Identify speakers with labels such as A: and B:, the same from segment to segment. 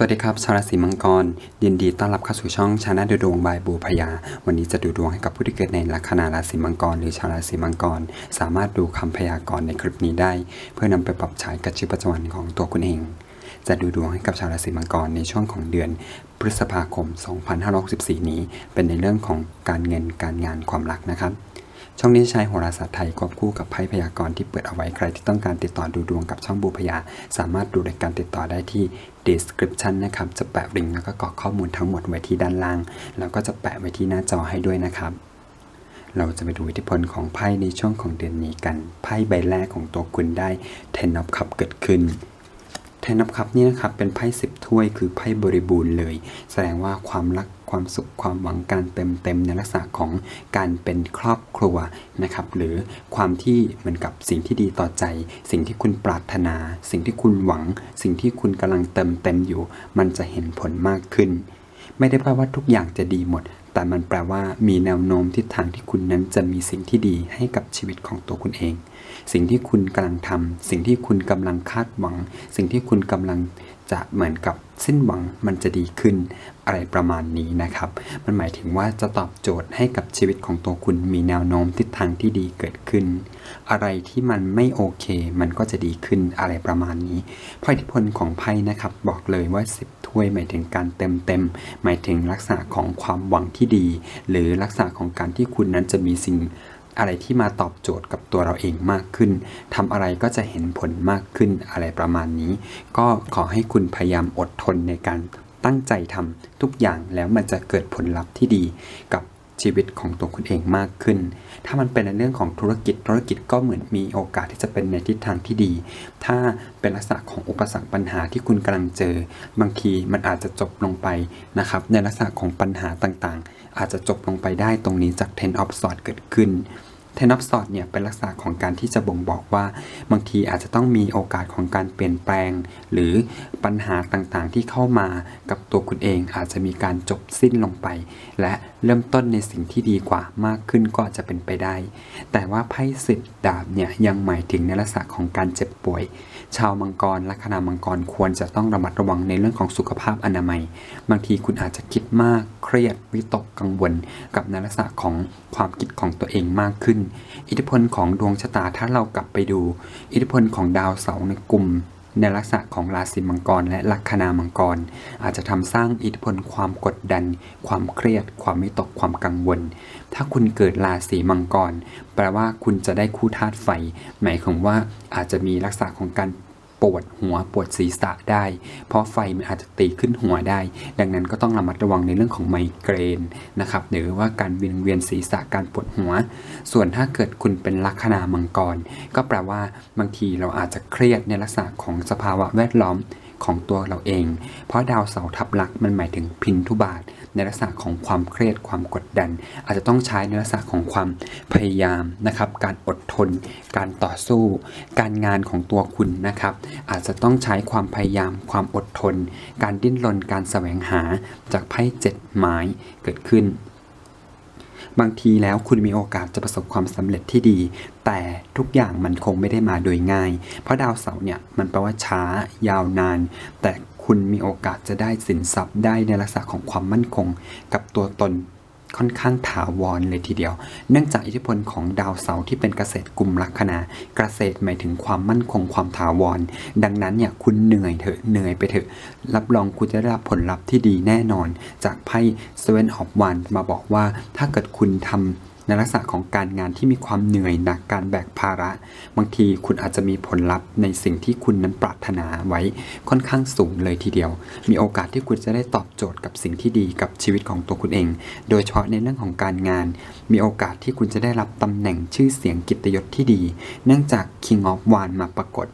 A: สวัสดีครับ ชาวราศีมังกร ยินดีต้อนรับเข้าสู่ช่องชาแนลดูดวงบายบูพยา วันนี้จะดูดวงให้กับผู้ที่เกิดในลัคนาราศีมังกร หรือชาวราศีมังกร สามารถดูคำพยากรณ์ในคลิปนี้ได้ เพื่อนำไปปรับใช้กับชีวิตประจำวันของตัวคุณเอง จะดูดวงให้กับชาวราศีมังกรในช่วงของเดือน พฤษภาคม 2564 นี้ เป็นในเรื่องของการเงินการงานความรักนะครับ ช่องนี้ใช้โหราศาสตร์ไทยควบคู่กับไพ่พยากรณ์ที่เปิดเอาไว้ใครที่ต้องการติดต่อดูดวงกับช่องบูพยา สามารถดูรายการติดต่อได้ที่ description นะครับ จะแปะลิงก์แล้วก็กรอกข้อมูลทั้งหมดไว้ที่ด้านล่าง แล้วก็จะแปะไว้ที่หน้าจอให้ด้วยนะครับ เราจะไปดูอิทธิพลของไพ่ในช่วงของเดือนนี้กัน ไพ่ใบแรกของตัวคุณได้ Ten of Cup เกิดขึ้นแทนนับครับนี่นะครับเป็นไพ่สิบถ้วยคือไพ่บริบูรณ์เลย แสดงว่าความรัก ความสุขความหวังการเต็มเต็มในลักษณะของการเป็นครอบครัวนะครับหรือความที่เหมือนกับสิ่งที่ดีต่อใจ สิ่งที่คุณปรารถนา สิ่งที่คุณหวัง สิ่งที่คุณกำลังเติมเต็มอยู่ มันจะเห็นผลมากขึ้น ไม่ได้แปลว่าทุกอย่างจะดีหมด แต่มันแปลว่ามีแนวโน้มทิศทางที่คุณนั้นจะมีสิ่งที่ดีให้กับชีวิตของตัวคุณเอง สิ่งที่คุณกำลังทำสิ่งที่คุณกำลังคาดหวัง สิ่งที่คุณกำลังจะเหมือนกับสิ้นหวังมันจะดีขึ้น อะไรประมาณนี้นะครับ มันหมายถึงว่าจะตอบโจทย์ให้กับชีวิตของตัวคุณมีแนวโน้มทิศทางที่ดีเกิดขึ้น อะไรที่มันไม่โอเค มันก็จะดีขึ้นอะไรประมาณนี้เพอิทธิพลของไพ่นะครับ บอกเลยว่า 10 ถ้วยหมายถึงการเต็มเต็มหมายถึงลักษณะของความหวังที่ดี หรือลักษณะของการที่คุณนั้นจะมีสิ่งอะไรที่มาตอบโจทย์กับตัวเราเองมากขึ้นทำอะไรก็จะเห็นผลมากขึ้นอะไรประมาณนี้ ก็ขอให้คุณพยายามอดทนในการ ตั้งใจทำทุกอย่างแล้วมันจะเกิดผลลัพธ์ที่ดีกับชีวิตของตัวคุณเองมากขึ้น ถ้ามันเป็นในเรื่องของธุรกิจ ธุรกิจก็เหมือนมีโอกาสที่จะเป็นในทิศทางที่ดี ถ้าเป็นลักษณะของอุปสรรคปัญหาที่คุณกำลังเจอ บางทีมันอาจจะจบลงไปนะครับ ในลักษณะของปัญหาต่างๆ อาจจะจบลงไปได้ตรงนี้จาก Ten of Swords เกิดขึ้น เทนอ f สอดเนี่ยเป็นลักษณะของการที่จะบ่งบอกว่า บางทีอาจจะต้องมีโอกาสของการเปลี่ยนแปลง หรือปัญหาต่างๆที่เข้ามากับตัวคุณเองอาจจะมีการจบสิ้นลงไป และเริ่มต้นในสิ่งที่ดีกว่ามากขึ้นก็จจะเป็นไปได้ แต่ว่าไพ่สิบดาบเนี่ยยังหมายถึงในลักษณะของการเจ็บป่วย ชาวมังกรลัคนามังกรควรจะต้องระมัดระวังในเรื่องของสุขภาพอนามัย บางทีคุณอาจจะคิดมากเครียดวิตกกังวล กับในลักษณะของความคิดของตัวเองมากขึ้นอิทธิพลของดวงชะตาถ้าเรากลับไปดู อิทธิพลของดาวเสาร์ในกลุ่ม ในลักษณะของราศีมังกร และลัคนามังกร อาจจะทำสร้างอิทธิพลความกดดัน ความเครียด ความไม่ตกความกังวล ถ้าคุณเกิดราศีมังกร แปลว่าคุณจะได้คู่ธาตุไฟ หมายความว่าอาจจะมีลักษณะของการ ปวดหัวปวดศีรษะได้ เพราะไฟมันอาจจะตีขึ้นหัวได้ ดังนั้นก็ต้องระมัดระวังในเรื่องของไมเกรนนะครับหรือว่าการเวียนเวียนศีรษะการปวดหัว ส่วนถ้าเกิดคุณเป็นลัคนามังกร ก็แปลว่าบางทีเราอาจจะเครียดในลักษณะของสภาวะแวดล้อม ของตัวเราเอง เพราะดาวเสาร์ทับลักมันหมายถึงพินทุบาท ในลักษณะของความเครียดความกดดัน อาจจะต้องใช้ในลักษณะของความพยายามนะครับ การอดทน การต่อสู้ การงานของตัวคุณนะครับ อาจจะต้องใช้ความพยายาม ความอดทน การดิ้นรนการแสวงหาจากไพ่เจ็ดไม้เกิดขึ้น บางทีแล้วคุณมีโอกาสจะประสบความสำเร็จที่ดี แต่ทุกอย่างมันคงไม่ได้มาโดยง่าย เพราะดาวเสาร์เนี่ยมันแปลว่าช้ายาวนาน แต่คุณมีโอกาสจะได้สินทรัพย์ได้ในลักษณะของความมั่นคง กับตัวตน ค่อนข้างถาวรเลยทีเดียว เนื่องจากอิทธิพลของดาวเสาร์ที่เป็นเกษตรกลุ่มลัคนาเกษตรหมายถึงความมั่นคงความถาวร ดังนั้นเนี่ยคุณเหนื่อยเถอะเหนื่อยไปเถอะ รับรองคุณจะได้รับผลลัพธ์ที่ดีแน่นอน จากไพ่ Seven of Wands มาบอกว่าถ้าเกิดคุณทำ ในลักษณะของการงานที่มีความเหนื่อยหนักการแบกภาระ บางทีคุณอาจจะมีผลลัพธ์ในสิ่งที่คุณนั้นปรารถนาไว้ค่อนข้างสูงเลยทีเดียว มีโอกาสที่คุณจะได้ตอบโจทย์กับสิ่งที่ดีกับชีวิตของตัวคุณเอง โดยเฉพาะในเรื่องของการงาน มีโอกาสที่คุณจะได้รับตำแหน่งชื่อเสียงกิตยศที่ดี เนื่องจาก King of w a n d มาปรากฏ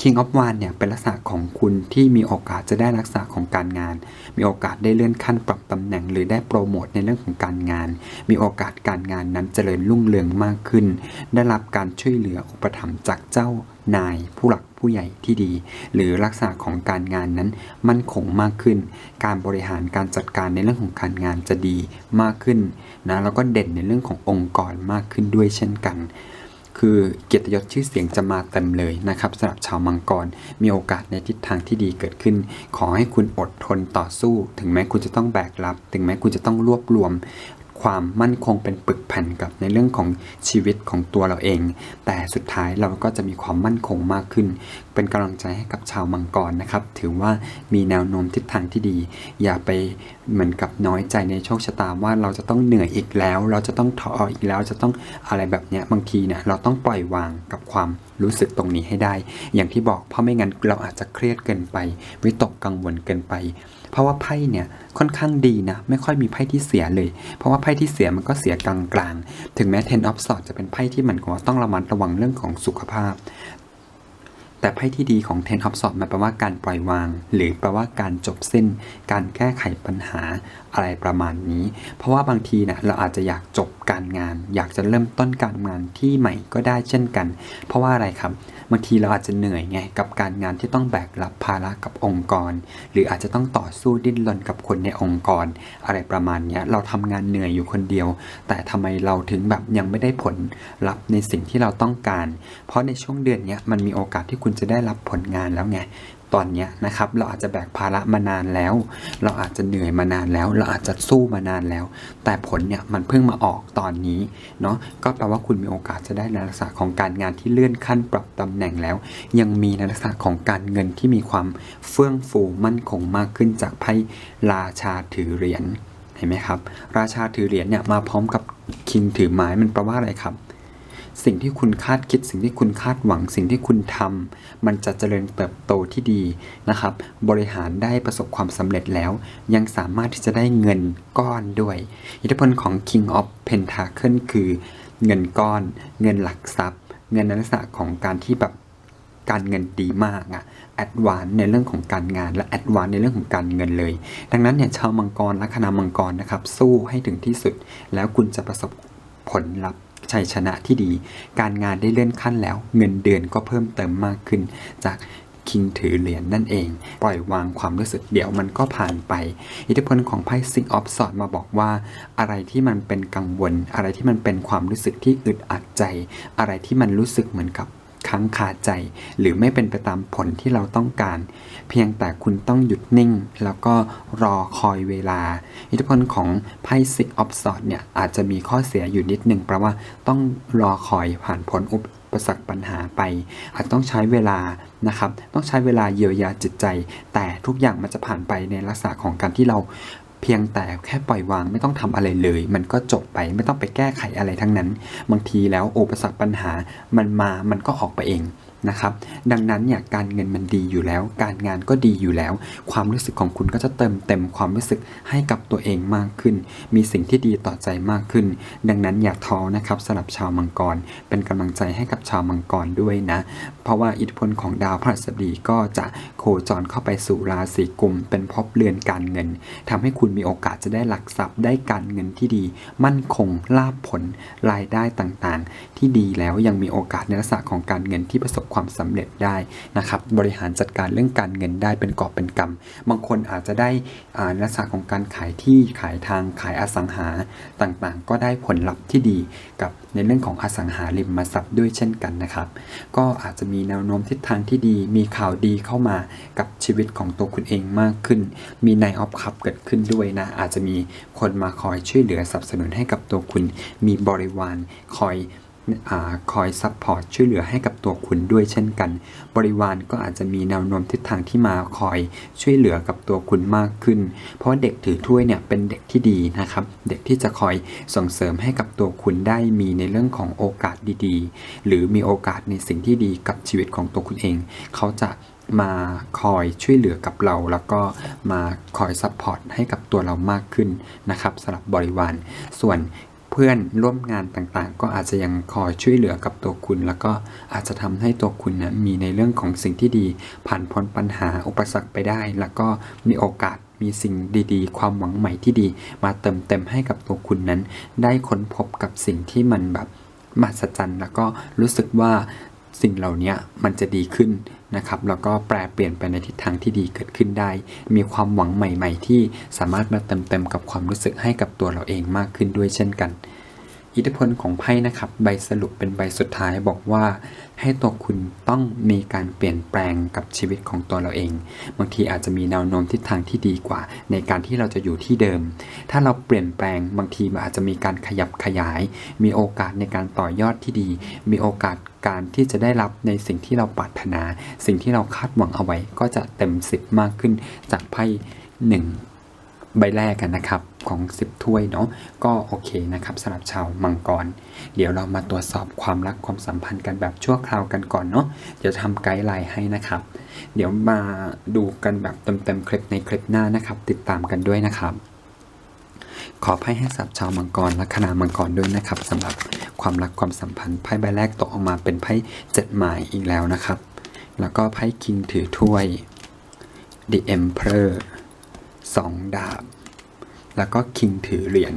A: King of Wands เนี่ยเป็นลักษณะของคุณที่มีโอกาสจะได้ลักษณะของการงาน มีโอกาสได้เลื่อนขั้นปรับตำแหน่ง หรือได้โปรโมทในเรื่องของการงาน มีโอกาสการงานนั้นเจริญรุ่งเรืองมากขึ้น ได้รับการช่วยเหลืออุปถัมภ์จากเจ้านายผู้หลักผู้ใหญ่ที่ดี หรือลักษณะของการงานนั้นมั่นคงมากขึ้น การบริหารการจัดการในเรื่องของการงานจะดีมากขึ้นนะแล้วก็เด่นในเรื่องขององค์กรมากขึ้นด้วยเช่นกัน คือเกียรติยศชื่อเสียงจะมาเต็มเลยนะครับสำหรับชาวมังกรมีโอกาสในทิศทางที่ดีเกิดขึ้น ขอให้คุณอดทนต่อสู้ ถึงแม้คุณจะต้องแบกรับ ถึงแม้คุณจะต้องรวบรวม ความมั่นคงเป็นปึกแผ่นกับในเรื่องของชีวิตของตัวเราเอง แต่สุดท้ายเราก็จะมีความมั่นคงมากขึ้น เป็นกำลังใจให้กับชาวมังกรนะครับ ถือว่ามีแนวโน้มทิศทางที่ดี อย่าไปเหมือนกับน้อยใจในโชคชะตาว่าเราจะต้องเหนื่อยอีกแล้ว เราจะต้องท้ออีกแล้วจะต้องอะไรแบบเนี้ยบางทีเนี่ยเราต้องปล่อยวางกับความรู้สึกตรงนี้ให้ได้ อย่างที่บอกเพราะไม่งั้นเราอาจจะเครียดเกินไป วิตกกังวลเกินไป เพราะว่าไพ่เนี่ยค่อนข้างดีนะ ไม่ค่อยมีไพ่ที่เสียเลย เพราะว่าไพ่ที่เสียมันก็เสียกลางๆ ถึงแม้ Ten of Swords จะเป็นไพ่ที่เหมือนกับว่าต้องระมัดระวังเรื่องของสุขภาพ แต่ไพ่ที่ดีของ Ten of Swords มันแปลว่าการปล่อยวาง หรือแปลว่าการจบสิ้น การแก้ไขปัญหา อะไรประมาณนี้ เพราะว่าบางทีเนะเราอาจจะอยากจบการงาน อยากจะเริ่มต้นการงานที่ใหม่ก็ได้เช่นกัน เพราะว่าอะไรครับบางทีเราอาจจะเหนื่อยไงกับการงานที่ต้องแบกรับภาระกับองค์กร หรืออาจจะต้องต่อสู้ดิ้นรนกับคนในองค์กร อะไรประมาณนี้เราทำงานเหนื่อยอยู่คนเดียว แต่ทำไมเราถึงแบบยังไม่ได้ผลลัพธ์ในสิ่งที่เราต้องการ เพราะในช่วงเดือนนี้มันมีโอกาสที่คุณจะได้รับผลงานแล้วไง ตอนนี้นะครับเราอาจจะแบกภาระมานานแล้ว เราอาจจะเหนื่อยมานานแล้ว เราอาจจะสู้มานานแล้ว แต่ผลเนี่ยมันเพิ่งมาออกตอนนี้เนาะก็แปลว่าคุณมีโอกาสจะได้ในลักษณะของการงานที่เลื่อนขั้นปรับตำแหน่งแล้ว ยังมีในลักษณะของการเงินที่มีความเฟื่องฟูมั่นคงมากขึ้นจากไพ่ราชาถือเหรียญเห็นไหมครับ ราชาถือเหรียญเนี่ยมาพร้อมกับคิงถือไม้มันแปลว่าอะไรครับ สิ่งที่คุณคาดคิด สิ่งที่คุณคาดหวัง สิ่งที่คุณทำมันจะเจริญเติบโตที่ดีนะครับ บริหารได้ประสบความสำเร็จแล้ว ยังสามารถที่จะได้เงินก้อนด้วย อิทธิพลของ King of Pentacle คือเงินก้อน เงินหลักทรัพย์ เงินในลักษณะของการที่แบบการเงินดีมากอะแอดวานในเรื่องของการงานและแอดวานในเรื่องของการเงินเลย ดังนั้นเนี่ยชาวมังกรลัคนามังกรนะครับ สู้ให้ถึงที่สุด แล้วคุณจะประสบผลลัพธ์ ชัยชนะที่ดี การงานได้เลื่อนขั้นแล้ว เงินเดือนก็เพิ่มเติมมากขึ้น จากคิงถือเหรียญนนั่นเอง ปล่อยวางความรู้สึกเดี๋ยวมันก็ผ่านไป อิทธิพลของไพ่ซิงออฟสอดมาบอกว่า อะไรที่มันเป็นกังวล อะไรที่มันเป็นความรู้สึกที่อึดอัดใจ อะไรที่มันรู้สึกเหมือนกับ ค้างคาใจ หรือไม่เป็นไปตามผลที่เราต้องการ เพียงแต่คุณต้องหยุดนิ่ง แล้วก็รอคอยเวลา อิทธิพลของไพ่ซิกออฟสอดเนี่ยอาจจะมีข้อเสียอยู่นิดหนึ่งเพราะว่าต้องรอคอยผ่านพ้นอุปสรรคปัญหาไป อาจต้องใช้เวลานะครับ ต้องใช้เวลาเยียวยาจิตใจ แต่ทุกอย่างมันจะผ่านไปในลักษณะของการที่เรา พียงแต่แค่ปล่อยวางไม่ต้องทำอะไรเลย มันก็จบไปไม่ต้องไปแก้ไขอะไรทั้งนั้น บางทีแล้วอุปสรรคปัญหามันมามันก็ออกไปเองนะครับ ดังนั้นเนี่ยการเงินมันดีอยู่แล้ว การงานก็ดีอยู่แล้ว ความรู้สึกของคุณก็จะเติมเต็มความรู้สึกให้กับตัวเองมากขึ้น มีสิ่งที่ดีต่อใจมากขึ้น ดังนั้นอย่าท้อนะครับสำหรับชาวมังกร เป็นกำลังใจให้กับชาวมังกรด้วยนะ เพราะว่าอิทธิพลของดาวพฤหัสบดีก็จะโคจรเข้าไปสู่ราศีกุม เป็นภพเรือนการเงินทำให้คุณมีโอกาสจะได้หลักทรัพย์ได้การเงินที่ดี มั่นคงลาภผลรายได้ต่างๆ ที่ดีแล้วยังมีโอกาสในลักษณะของการเงินที่ประสบความสำเร็จได้นะครับ บริหารจัดการเรื่องการเงินได้เป็นกอบเป็นกำบางคนอาจจะได้อ่าในลักษณะของการขายที่ขายทางขายอสังหาต่างๆ ก็ได้ผลลัพธ์ที่ดีกับในเรื่องของอสังหาริมทรัพย์ด้วยเช่นกันนะครับ ก็อาจจะมีแนวโน้มทิศทางที่ดี มีข่าวดีเข้ามากับชีวิตของตัวคุณเองมากขึ้น มีในออฟคัพเกิดขึ้นด้วยนะ อาจจะมีคนมาคอยช่วยเหลือสนับสนุนให้กับตัวคุณ มีบริวารคอย คอยซัพพอร์ตช่วยเหลือให้กับตัวคุณด้วยเช่นกัน บริวารก็อาจจะมีแนวโน้มทิศทางที่มาคอยช่วยเหลือกับตัวคุณมากขึ้น เพราะเด็กถือถ้วยเนี่ยเป็นเด็กที่ดีนะครับ เด็กที่จะคอยส่งเสริมให้กับตัวคุณได้มีในเรื่องของโอกาสดีๆ หรือมีโอกาสในสิ่งที่ดีกับชีวิตของตัวคุณเอง เขาจะมาคอยช่วยเหลือกับเรา แล้วก็มาคอยซัพพอร์ตให้กับตัวเรามากขึ้นนะครับสำหรับบริวาร ส่วน พื่อนร่วมงานต่างๆ ก็อาจจะยังคอยช่วยเหลือกับตัวคุณ แล้วก็อาจจะทำให้ตัวคุณนะมีในเรื่องของสิ่งที่ดี ผ่านพ้นปัญหาอุปสรรคไปได้ แล้วก็มีโอกาสมีสิ่งดีๆ ความหวังใหม่ที่ดี มาเติมเต็มให้กับตัวคุณนั้น ได้ค้นพบกับสิ่งที่มันแบบมหัศจรรย์แล้วก็รู้สึกว่า สิ่งเหล่านี้มันจะดีขึ้นนะครับ แล้วก็แปลเปลี่ยนไปในทิศทางที่ดีเกิดขึ้นได้ มีความหวังใหม่ ๆ ที่สามารถมาเติมเต็มกับความรู้สึกให้กับตัวเราเองมากขึ้นด้วยเช่นกัน อิทธิพลของไพ่นะครับ ใบสรุปเป็นใบสุดท้ายบอกว่า ให้ตัวคุณต้องมีการเปลี่ยนแปลงกับชีวิตของตัวเราเอง บางทีอาจจะมีแนวโน้มทิศทางที่ดีกว่า ในการที่เราจะอยู่ที่เดิม ถ้าเราเปลี่ยนแปลงบางทีมันอาจจะมีการขยับขยาย มีโอกาสในการต่อยอดที่ดี มีโอกาสการที่จะได้รับในสิ่งที่เราปรารถนา สิ่งที่เราคาดหวังเอาไว้ก็จะเต็มสิบมากขึ้นจากไพ่หนึ่ง ใบแรกกันนะครับของ 10 ถ้วยเนาะก็โอเคนะครับสำหรับชาวมังกร เดี๋ยวเรามาตรวจสอบความรักความสัมพันธ์กันแบบชั่วคราวกันก่อนเนาะเดี๋ยวทำไกด์ไลน์ให้นะครับ เดี๋ยวมาดูกันแบบเต็มๆคลิปในคลิปหน้านะครับ ติดตามกันด้วยนะครับ ขอไพ่ให้สับชาวมังกรและคณามังกรด้วยนะครับสำหรับความรักความสัมพันธ์ไพ่ใบแรกตกออกมาเป็นไพ่เจ็ดหมายอีกแล้วนะครับ แล้วก็ไพ่คิงถือถ้วย The Emperor สองดาบ แล้วก็คิงถือเหรียญ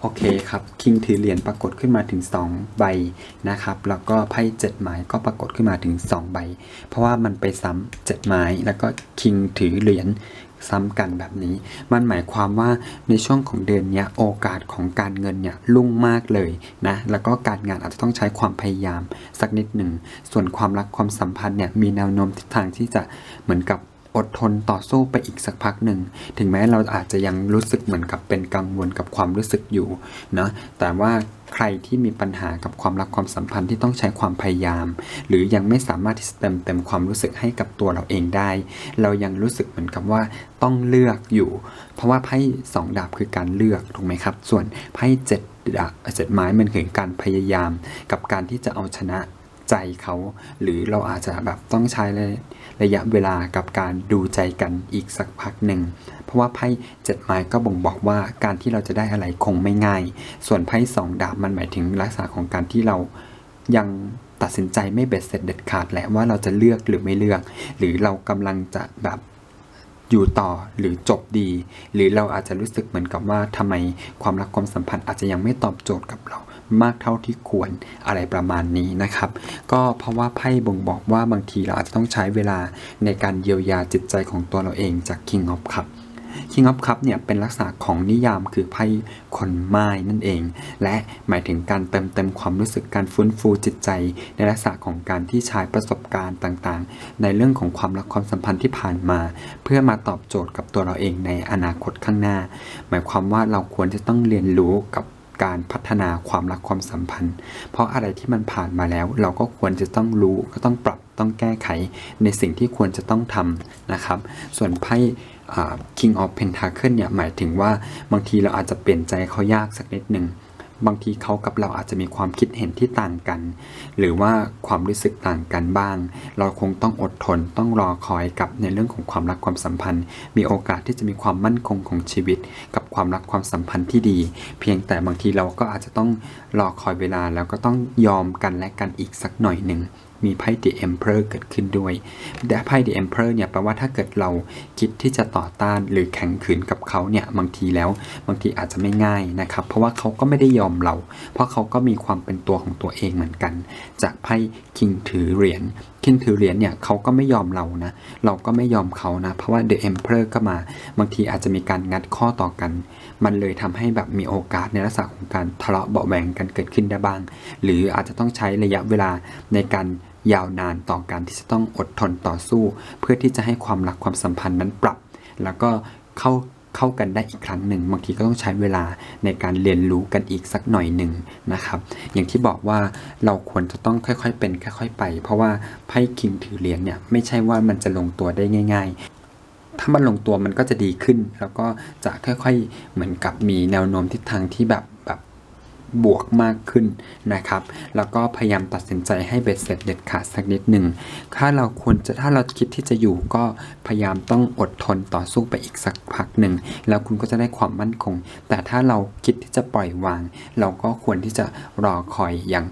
A: โอเคครับคิงถือเหรียญปรากฏขึ้นมาถึง 2 ใบนะครับ แล้วก็ไพ่เจ็ดไม้ก็ปรากฏขึ้นมาถึง 2 ใบ เพราะว่ามันไปซ้ำเจ็ดไม้แล้วก็คิงถือเหรียญซ้ำกันแบบนี้ มันหมายความว่าในช่วงของเดือนนี้โอกาสของการเงินเนี่ยรุ่งมากเลยนะ แล้วก็การงานอาจจะต้องใช้ความพยายามสักนิดหนึ่ง ส่วนความรักความสัมพันธ์เนี่ยมีแนวโน้มทิศทางที่จะเหมือนกับ อดทนต่อสู้ไปอีกสักพักหนึ่ง ถึงแม้เราอาจจะยังรู้สึกเหมือนกับเป็นกังวลกับความรู้สึกอยู่นะแต่ว่าใครที่มีปัญหากับความรักความสัมพันธ์ที่ต้องใช้ความพยายาม หรือยังไม่สามารถที่จะเติมเต็มความรู้สึกให้กับตัวเราเองได้ เรายังรู้สึกเหมือนกับว่าต้องเลือกอยู่ เพราะว่าไพ่สองดาบคือการเลือกถูกไหมครับ ส่วนไพ่เจ็ดดาบเจ็ดไม้มันคือการพยายาม กับการที่จะเอาชนะใจเขา หรือเราอาจจะแบบต้องใช้เลย ระยะเวลากับการดูใจกันอีกสักพักหนึ่ง เพราะว่าไพ่เจ็ดไม้ก็บ่งบอกว่าการที่เราจะได้อะไรคงไม่ง่าย ส่วนไพ่สองดาบมันหมายถึงลักษณะของการที่เรายังตัดสินใจไม่เบ็ดเสร็จเด็ดขาดแหละว่าเราจะเลือกหรือไม่เลือก หรือเรากำลังจะแบบอยู่ต่อหรือจบดี หรือเราอาจจะรู้สึกเหมือนกับว่าทำไมความรักความสัมพันธ์อาจจะยังไม่ตอบโจทย์กับเรา มากเท่าที่ควรอะไรประมาณนี้นะครับ ก็เพราะว่าไพ่บ่งบอกว่าบางทีเราอาจจะต้องใช้เวลาในการเยียวยาจิตใจของตัวเราเองจาก King of Cup King of Cup เนี่ยเป็นลักษณะของนิยามคือไพ่คนไม้นั่นเอง และหมายถึงการเติมเต็มความรู้สึกการฟื้นฟูจิตใจ ในลักษณะของการที่ใช้ประสบการณ์ต่างๆ ในเรื่องของความรักความสัมพันธ์ที่ผ่านมา เพื่อมาตอบโจทย์กับตัวเราเองในอนาคตข้างหน้า หมายความว่าเราควรจะต้องเรียนรู้กับ การพัฒนาความรักความสัมพันธ์ เพราะอะไรที่มันผ่านมาแล้ว เราก็ควรจะต้องรู้ก็ต้องปรับต้องแก้ไขในสิ่งที่ควรจะต้องทำนะครับ ส่วนไพ่ King of Pentacle เนี่ยหมายถึงว่าบางทีเราอาจจะเปลี่ยนใจเขายากสักนิดหนึ่ง บางทีเขากับเราอาจจะมีความคิดเห็นที่ต่างกัน หรือว่าความรู้สึกต่างกันบ้าง เราคงต้องอดทนต้องรอคอยกับในเรื่องของความรักความสัมพันธ์ มีโอกาสที่จะมีความมั่นคงของชีวิต กับความรักความสัมพันธ์ที่ดี เพียงแต่บางทีเราก็อาจจะต้องรอคอยเวลาแล้วก็ต้องยอมกันและกันอีกสักหน่อยหนึ่ง มีไพ่ The Emperor เกิดขึ้นด้วยแต่ไพ่ The Emperor เนี่ยแปลว่าถ้าเกิดเราคิดที่จะต่อต้านหรือแข่งขืนกับเขาเนี่ยบางทีแล้วบางทีอาจจะไม่ง่ายนะครับ เพราะว่าเขาก็ไม่ได้ยอมเรา เพราะเขาก็มีความเป็นตัวของตัวเองเหมือนกัน จากไพ่ King ถือเหรียญ King ถือเหรียญเนี่ยเขาก็ไม่ยอมเรานะ เราก็ไม่ยอมเขานะ เพราะว่า The Emperor ก็มา บางทีอาจจะมีการงัดข้อต่อกัน มันเลยทำให้แบบมีโอกาสในลักษณะของการทะเลาะเบาแหวงกันเกิดขึ้นได้บ้าง หรืออาจจะต้องใช้ระยะเวลาในการ ยาวนานต่อการที่จะต้องอดทนต่อสู้ เพื่อที่จะให้ความรักความสัมพันธ์นั้นปรับ แล้วก็เข้าเข้ากันได้อีกครั้งหนึ่งบางทีก็ต้องใช้เวลาในการเรียนรู้กันอีกสักหน่อยหนึ่งนะครับ อย่างที่บอกว่าเราควรจะต้องค่อยๆเป็นค่อยๆไป เพราะว่าไพ่คิงถือเหรียญเนี่ยไม่ใช่ว่ามันจะลงตัวได้ง่าย ๆ ถ้ามันลงตัวมันก็จะดีขึ้น แล้วก็จะค่อยๆเหมือนกับมีแนวโน้มทิศทางที่แบบ บวกมากขึ้นนะครับ แล้วก็พยายามตัดสินใจให้เบ็ดเสร็จเด็ดขาดสักนิดหนึ่งถ้าเราควรจะถ้าเราคิดที่จะอยู่ก็พยายามต้องอดทนต่อสู้ไปอีกสักพักหนึ่งแล้วคุณก็จะได้ความมั่นคง แต่ถ้าเราคิดที่จะปล่อยวาง เราก็ควรที่จะรอคอยอย่าง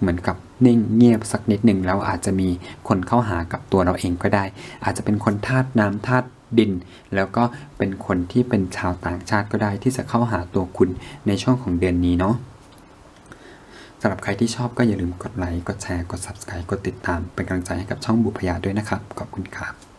A: เหมือนกับนิ่งเงียบสักนิดหนึ่งแล้วอาจจะมีคนเข้าหากับตัวเราเองก็ได้ อาจจะเป็นคนธาตุน้ำธาตุดิน แล้วก็เป็นคนที่เป็นชาวต่างชาติก็ได้ที่จะเข้าหาตัวคุณในช่วงของเดือนนี้เนาะ สำหรับใครที่ชอบก็อย่าลืมกดไลค์ กดแชร์ กด Subscribe กดติดตาม เป็นกำลังใจให้กับช่องบุพยาด้วยนะครับ ขอบคุณครับ